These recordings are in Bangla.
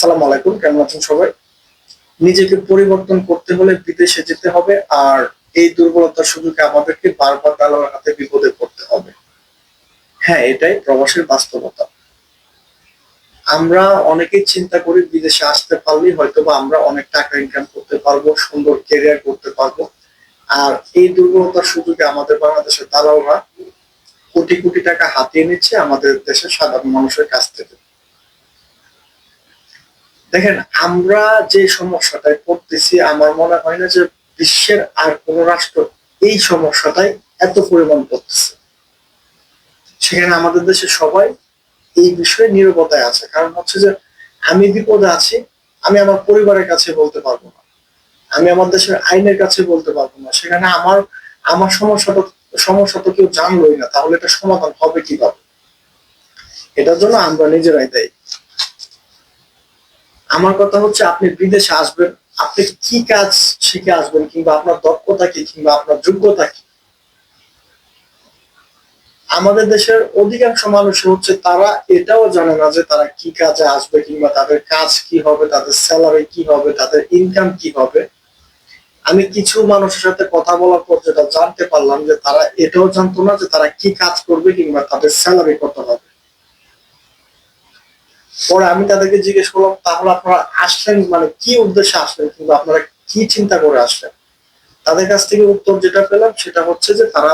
আসসালামু আলাইকুম, কেমন আছেন সবাই? নিজেকে পরিবর্তন করতে হলে বিদেশে যেতে হবে আর এই দুর্বলতার সুযোগে আমাদেরকে বারবার দালালের হাতে বিপদে পড়তে হবে। হ্যাঁ এটাই প্রবাসের বাস্তবতা। আমরা অনেকেই চিন্তা করি বিদেশে আসতে পারলেই হয়তো বা আমরা অনেক টাকা ইনকাম করতে পারব, সুন্দর কেরিয়ার করতে পারব। আর এই দুর্বলতার সুযোগে আমাদের বাংলাদেশের দালালরা কোটি কোটি টাকা হাতিয়ে নিচ্ছে আমাদের দেশের সাধারণ মানুষের কাছ থেকে। দেখেন, আমরা যে সমস্যাটায় পড়তেছি, আমার মনে হয় না যে বিশ্বের আর কোন রাষ্ট্র এই সমস্যাটাই এত পরিমাণ পড়তেছে। সেখানে আমাদের দেশে সবাই এই বিষয়ে নিরবতায় আছে। কারণ হচ্ছে যে, আমি বিপদে আছি, আমি আমার পরিবারের কাছে বলতে পারব না। আমি আমার দেশের আইনের কাছে বলতে পারব না। সেখানে আমার আমার সমস্যাটা, সমস্যা তো কেউ জানলোই না। তাহলে এটা সমাধান হবে কীভাবে? এটার জন্য আমরা নিজেরাই দেয়। আমার কথা হচ্ছে আপনি বিদেশে আসবেন, আপনি কি কাজ শিখে আসবেন কিংবা আপনার দক্ষতা কি কিংবা আপনার যোগ্যতা কি? আমাদের দেশের অধিকাংশ মানুষ হচ্ছে তারা এটাও জানে না যে তারা কি কাজে আসবে কিংবা তাদের কাজ কি হবে, তাদের স্যালারি কি হবে, তাদের ইনকাম কি হবে। আমি কিছু মানুষের সাথে কথা বলার পর যেটা জানতে পারলাম যে তারা এটাও জানতো না যে তারা কি কাজ করবে কিংবা তাদের স্যালারি কত হবে। পরে আমি তাদেরকে জিজ্ঞেস করলাম, তাহলে আপনারা আসলেন মানে কি উদ্দেশ্যে আসলেন কিংবা আপনারা কি চিন্তা করে আসলেন? তাদের কাছ থেকে উত্তর যেটা পেলাম সেটা হচ্ছে যে তারা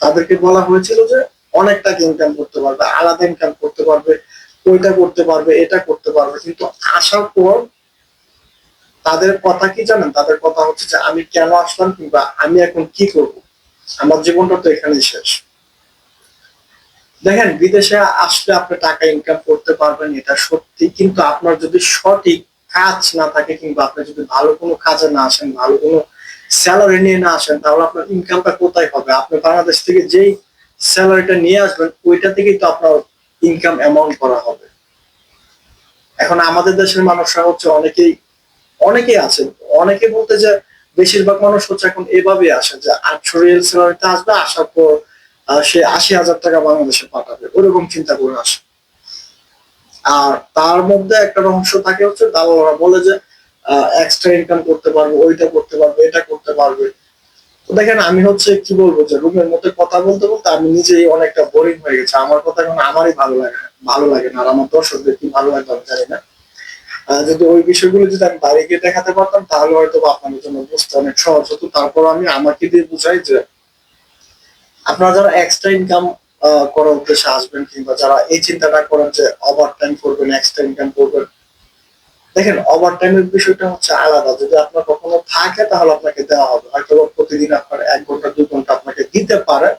তাদেরকে বলা হয়েছিল যে অনেক টাকা ইনকাম করতে পারবে, আলাদা ইনকাম করতে পারবে, ওইটা করতে পারবে, এটা করতে পারবে। কিন্তু আসার পর তাদের কথা কি জানেন? তাদের কথা হচ্ছে যে আমি কেন আসলাম কিংবা আমি এখন কি করব? আমার জীবনটা তো এখানেই শেষ। দেখেন, বিদেশে আসলে আপনি টাকা ইনকাম করতে পারবেন, এটা সত্যি। কিন্তু আপনার যদি সঠিক কাজ না থাকে কিংবা আপনি যদি ভালো কোনো কাজে না আসেন, ভালো কোনো স্যালারি নিয়ে না আসেন, তাহলে আপনার ইনকামটা কোথায় হবে? আপনি বাংলাদেশ থেকে যেই স্যালারিটা নিয়ে আসবেন, ওইটা থেকেই তো আপনার ইনকাম অ্যামাউন্ট করা হবে। এখন আমাদের দেশের মানুষরা হচ্ছে অনেকেই অনেকেই আছে। অনেকে বলতে যে, বেশিরভাগ মানুষ হচ্ছে এখন এভাবে আসে যে, আটশো রিয়েল স্যালারিতে আসবে, আসার পর সে আশি হাজার টাকা বাংলাদেশে পাঠাবে। ওরকম চিন্তা করে আসে। আর তার মধ্যে একটা রহস্য থাকে হচ্ছে দালালরা বলে যে এক্সট্রা ইনকাম করতে পারবে, ওইটা করতে পারবে, এটা করতে পারবে। তো দেখেন, আমি হচ্ছে কি বলব যে, রুমের মধ্যে কথা বলতে বলতে আমি নিজেই অনেকটা বোরিং হয়ে গেছে। আমার কথা এখন আমারই ভালো লাগে ভালো লাগে না, আর আমার দর্শকদের কি ভালো লাগবে আমি জানি না। যদি ওই বিষয়গুলো যদি আমি বাইরে গিয়ে দেখাতে পারতাম, তাহলে হয়তো আপনাদের জন্য বুঝতে অনেক সহজ হতো। তারপর আমি আমাকে দিয়ে বুঝাই যে আপনারা যারা এক্সট্রা ইনকাম করার উদ্দেশ্যে আসবেন কিংবা যারা এই চিন্তাটা করেন যে ওভার টাইম করবেন এক্সট্রা ইনকাম করবেন, দেখেন ওভার টাইমের বিষয়টা হচ্ছে আলাদা। যদি আপনার কখনো থাকে, তাহলে আপনাকে দেওয়া হবে। হয়তো প্রতিদিন আপনার এক ঘণ্টা, দুই ঘণ্টা আপনাকে দিতে পারে,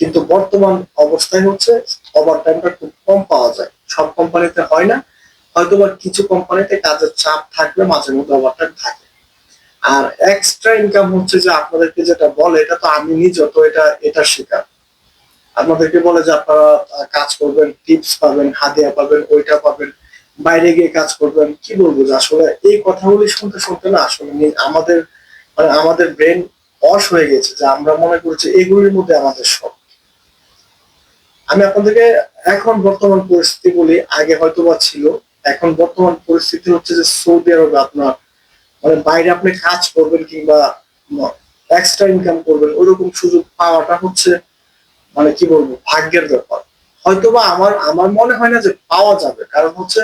কিন্তু বর্তমান অবস্থায় হচ্ছে ওভার টাইমটা খুব কম পাওয়া যায়। সব কোম্পানিতে হয় না। হয়তো কিছু কোম্পানিতে কাজের চাপ থাকলে মাঝে মধ্যে ওভার টাইম থাকে। আর এক্সট্রা ইনকাম হচ্ছে যে আপনাদেরকে যেটা বলে, এটা তো আমি নিজে তো এটা এটা শিকার আপনাদেরকে বলে যে আপনারা কাজ করবেন টিপস পাবেন, হাদিয়া পাবেন, ওইটা পাবেন, বাইরে গিয়ে কাজ করবেন, কি বলব যে আসলে এই কথাগুলি শুনতে শুনতে না আসলে আমাদের মানে আমাদের ব্রেন অস হয়ে গেছে যে আমরা মনে করছি এগুলির মধ্যে আমাদের সব। আমি আপনাদেরকে এখন বর্তমান পরিস্থিতি বলি, আগে হয়তো বা ছিল, এখন বর্তমান পরিস্থিতি হচ্ছে যে সৌদি আরবে আপনার মানে বাইরে আপনি কাজ করবেন কিংবা এক্সট্রা ইনকাম করবেন, ওরকম সুযোগ পাওয়াটা হচ্ছে মানে কি বলব, ভাগ্যের ব্যাপার। হয়তোবা আমার আমার মনে হয় না যে পাওয়া যাবে, কারণ হচ্ছে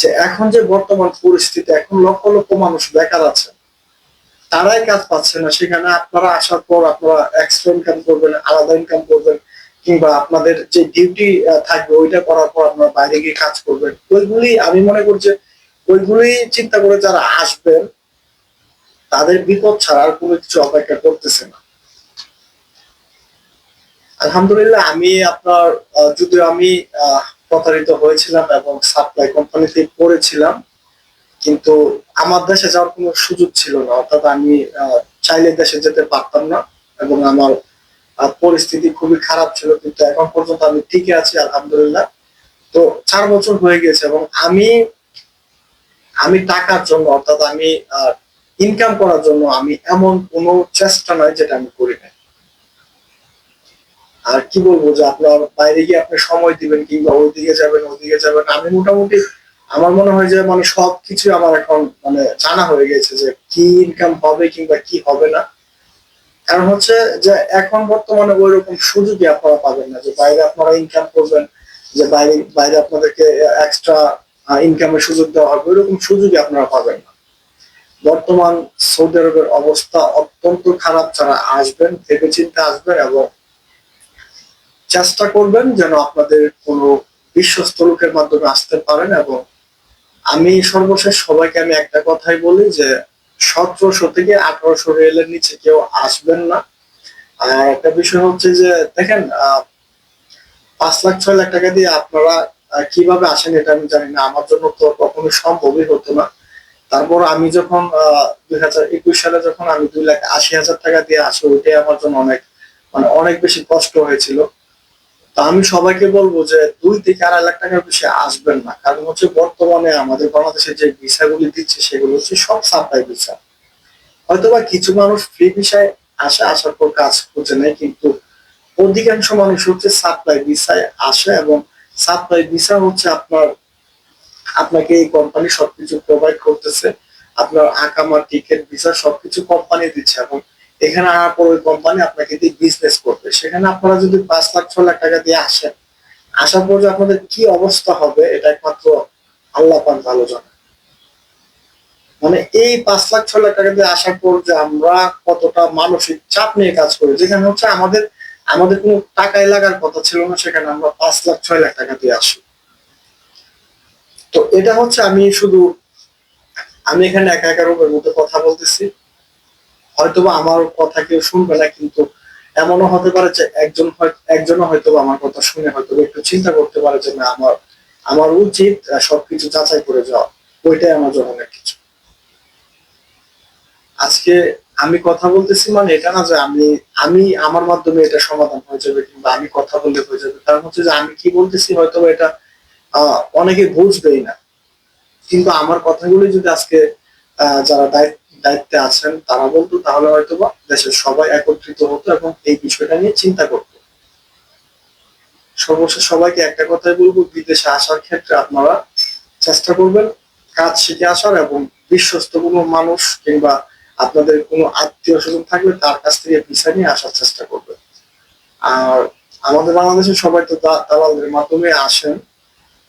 যে এখন যে বর্তমান পরিস্থিতি, এখন লক্ষ লক্ষ মানুষ বেকার আছে। তারাই কাজ পাচ্ছে না, সেখানে আপনারা আসার পর আপনারা এক্সট্রা ইনকাম করবেন, আলাদা ইনকাম করবেন, কিংবা আপনাদের যে ডিউটি থাকবে, ওইটা করার পর আপনারা বাইরে গিয়ে কাজ করবেন। ওইগুলি আমি মনে করছি ওইগুলি চিন্তা করে যারা আসবেন তাদের বিপদ ছাড়া আর কোনো কিছু অপেক্ষা করতেছে না। আলহামদুলিল্লাহ, আমি আপনার যদিও আমি প্রতারিত হয়েছিলাম এবং সাপ্লাই কোম্পানিতে পড়েছিলাম, কিন্তু আমার দেশে যাওয়ার কোনো সুযোগ ছিল না। অর্থাৎ আমি চাইলে দেশে যেতে পারতাম না এবং আমার পরিস্থিতি খুবই খারাপ ছিল, কিন্তু এখন পর্যন্ত আমি টিকে আছি, আলহামদুলিল্লাহ। তো চার বছর হয়ে গেছে এবং আমি আমি টাকার জন্য, অর্থাৎ আমি ইনকাম করার জন্য আমি এমন কোনো চেষ্টা নয় যেটা আমি করি না আর কি বলব যে আপনার বাইরে গিয়ে আপনি সময় দিবেন কিংবা ওইদিকে যাবেন ওইদিকে যাবেন। আমি মোটামুটি আমার মনে হয় যে মানে সবকিছু আমার এখন মানে জানা হয়ে গেছে যে কি ইনকাম হবে কিংবা কি হবে না। কারণ হচ্ছে যে এখন বর্তমানে ওই রকম সুযোগই আপনারা পাবেন না যে বাইরে আপনারা ইনকাম করবেন, যে বাইরে বাইরে আপনাদেরকে এক্সট্রা ইনকামের সুযোগ দেওয়া হবে। ওইরকম সুযোগই আপনারা পাবেন না। বর্তমান সৌদি আরবের অবস্থা অত্যন্ত খারাপ, যারা আসবেন ভেবে চিন্তে আসবেন এবং চেষ্টা করবেন যেন আপনাদের কোনো বিশ্বস্ত লোকের মাধ্যমে আসতে পারেন এবং আমি সর্বশেষ সবাইকে আমি একটা কথাই বলি যে, সতেরোশো থেকে আঠারোশো রেলের নিচে কেউ আসবেন না। আর একটা বিষয় হচ্ছে যে, দেখেন পাঁচ লাখ, ছয় লাখ টাকা দিয়ে আপনারা কীভাবে আসেন এটা আমি জানি না। আমার জন্য তো কখনো সম্ভবই হতো না। তারপর আমি যখন দুই হাজার একুশ সালে যখন আমি দুই লাখ আশি হাজার টাকা দিয়ে আসি ওইটাই আমার জন্য অনেক মানে অনেক বেশি কষ্ট হয়েছিল। তা আমি সবাইকে বলব যে দুই থেকে আড়াই লাখ টাকার বেশি আসবেন না। কারণ হচ্ছে বর্তমানে আমাদের বাংলাদেশে যে ভিসাগুলি দিচ্ছে, সেগুলো হচ্ছে সব সাপ্লাই ভিসা। হয়তোবা কিছু মানুষ ফ্রি ভিসায় আসে, আসার পর কাজ খুঁজে নেয়, কিন্তু অধিকাংশ মানুষ হচ্ছে সাপ্লাই ভিসায় আসে এবং সাপ্লাই ভিসা হচ্ছে আপনার আপনাকে এই কোম্পানি সবকিছু প্রোভাইড করতেছে। আপনার আকামা টিকিট ভিসা সবকিছু কোম্পানি দিচ্ছে এবং এখানে আনার পর ওই কোম্পানি আপনাকে দিয়ে বিজনেস করবে। সেখানে আপনারা যদি পাঁচ লাখ, ছ লাখ টাকা দিয়ে আসেন, আসার পর যে আপনাদের কি অবস্থা হবে, এটা একমাত্র আল্লাহ পাক ভালো জানে। মানে এই পাঁচ লাখ, ছ লাখ টাকা দিয়ে আসার পর যে আমরা কতটা মানসিক চাপ নিয়ে কাজ করি, যেখানে হচ্ছে আমাদের আমাদের কোনো টাকায় লাগার কথা ছিল না, সেখানে আমরা পাঁচ লাখ, ছয় লাখ টাকা দিয়ে আসি। তো এটা হচ্ছে আমি শুধু, আমি এখানে একা একা রূপের মধ্যে কথা বলতেছি। হয়তোবা আমার কথা কেউ শুনবে না, কিন্তু এমনও হতে পারে যে একজন একজনও হয়তো আমার কথা শুনে হয়তো একটু চিন্তা করতে পারে যে না, আমার আমার উচিত সবকিছু যাচাই করে যাওয়া। ওইটাই আমার জন্য অনেক কিছু। আজকে আমি কথা বলতেছি মানে এটা না যে আমি আমি আমার মাধ্যমে এটা সমাধান হয়ে যাবে কিংবা আমি কথা বললে হয়ে যাবে। কারণ হচ্ছে যে আমি কি বলতেছি হয়তো এটা অনেকে বুঝবেই না। কিন্তু আমার কথাগুলি যদি আজকে যারা দায়িত্ব আছেন, তারা বলতো, তাহলে হয়তো বা দেশের সবাই একত্রিত হতো এবং এই বিষয়টা নিয়ে চিন্তা করতো। সর্বশেষ সবাইকে একটা কথাই বলব, বিদেশে আসার ক্ষেত্রে আপনারা চেষ্টা করবেন কাজ শিখে আসার এবং বিশ্বস্ত কোনো মানুষ কিংবা আপনাদের কোনো আত্মীয় স্বজন থাকলে তার কাছ থেকে ভিসা নিয়ে আসার চেষ্টা করবেন। আর আমাদের বাংলাদেশে সবাই তো দালালদের মাধ্যমে আসেন।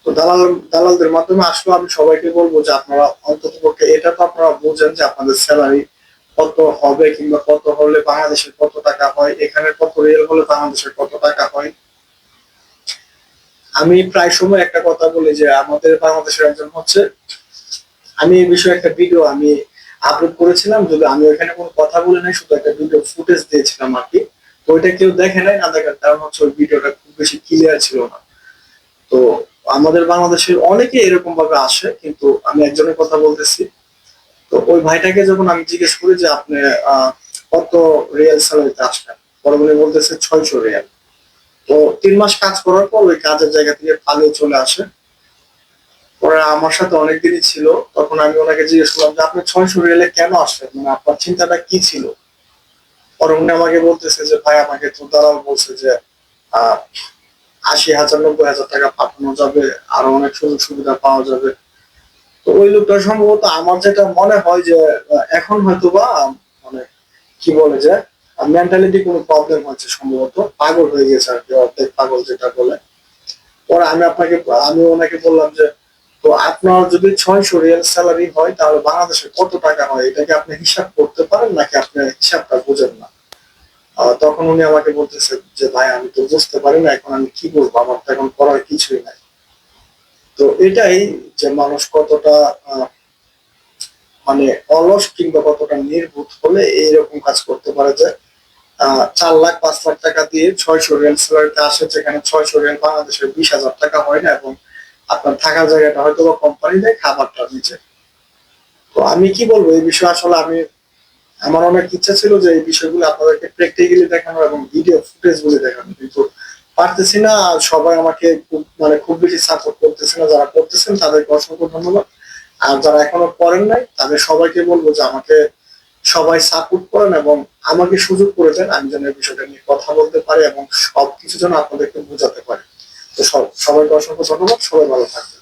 তো দালাল, দালালদের মাধ্যমে আসলে আমি সবাইকে বলব যে আপনারা অন্তত পক্ষে এটা তো আপনারা বোঝেন যে আপনাদের স্যালারি কত হবে কিংবা কত হলে বাংলাদেশের কত টাকা হয় এখানে কত রিয়েল হলে বাংলাদেশের কত টাকা হয়। আমি প্রায় সময় একটা কথা বলি যে আমাদের বাংলাদেশের একজন হচ্ছে, আমি এই বিষয়ে একটা ভিডিও আমি আপলোড করেছিলাম যদি আমি ওইখানে কোনো কথা বলি নাই, শুধু একটা ভিডিও ফুটেজ দিয়েছিলাম আর কি। তো ওইটা কেউ দেখে নাই, না দেখার কারণ হচ্ছে ওই ভিডিওটা খুব বেশি ক্লিয়ার ছিল না। তো আমাদের বাংলাদেশের অনেকে এরকম ভাবে আসে, কিন্তু আমি একজনের কথা বলতেছি। তো ওই ভাইটাকে যখন আমি জিজ্ঞেস করি যে, আপনি কত রিয়েল স্যালারিতে আসবেন? পরে বলতেছে, ছয়শো রিয়াল। তো তিন মাস কাজ করার পর ওই কাজের জায়গা থেকে পালিয়ে চলে আসে। পরে আমার সাথে অনেকদিনই ছিল। তখন আমি ওনাকে জিজ্ঞেস করলাম যে, আপনি ছয়শো রিয়েলে কেন আসলেন? মানে আপনার চিন্তাটা কি ছিল? পরে উনি আমাকে বলতেছে যে, ভাই, আমাকে তো দালাল বলছে যে আশি হাজার, নব্বই হাজার টাকা পাঠানো যাবে, আরও অনেক সুযোগ সুবিধা পাওয়া যাবে। তো ওই লোকটা সম্ভবত আমার যেটা মনে হয় যে, এখন হয়তো বা মানে কি বলে যে মেন্টালিটি কোনো প্রবলেম হচ্ছে সম্ভবত, পাগল হয়ে গেছে আর কি, অর্ধেক পাগল যেটা বলে। পরে আমি আপনাকে, আমি ওনাকে বললাম যে, তো আপনার যদি ছয়শো রিয়াল স্যালারি হয়, তাহলে বাংলাদেশে কত টাকা হয়? এটাকে আপনি হিসাব করতে পারেন নাকি আপনি হিসাবটা বোঝেন না? তখন উনি আমাকে বলতেছে যে, ভাই, আমি তো বুঝতে পারি না, এখন আমি কি বলব? আমার তো এখন করার কিছুই নাই। তো এটাই যে মানুষ কতটা মানে অলস কিংবা কতটা নির্ভূত হলে এইরকম কাজ করতে পারে যে চার লাখ, পাঁচ লাখ টাকা দিয়ে ছয়শো রিয়াল স্যালারিতে আসে, যেখানে ছয়শো রিয়াল বাংলাদেশের বিশ হাজার টাকা হয় না, এবং আপনার থাকার জায়গাটা হয়তো বা কোম্পানি দেয় খাবারটা নিচে। তো আমি কি বলব? এই বিষয়ে আসলে আমি আমার অনেক ইচ্ছা ছিল যে এই বিষয়গুলো আপনাদেরকে প্র্যাকটিক্যালি দেখানো এবং ভিডিও ফুটেজ গুলি দেখানো, কিন্তু পারতেছি না। সবাই আমাকে মানে খুব বেশি সাপোর্ট করতেছে না। যারা করতেছেন তাদেরকে অসংখ্য ধন্যবাদ। আর যারা এখনও করেন নাই, তাদের সবাইকে বলব যে আমাকে সবাই সাপোর্ট করেন এবং আমাকে সুযোগ করে দেন। আমি যেন এই বিষয়টা নিয়ে কথা বলতে পারি এবং সবকিছু যেন আপনাদেরকে বোঝাতে পারি। তো সব- সবাইকে অসংখ্য ধন্যবাদ। সবাই ভালো থাকবেন।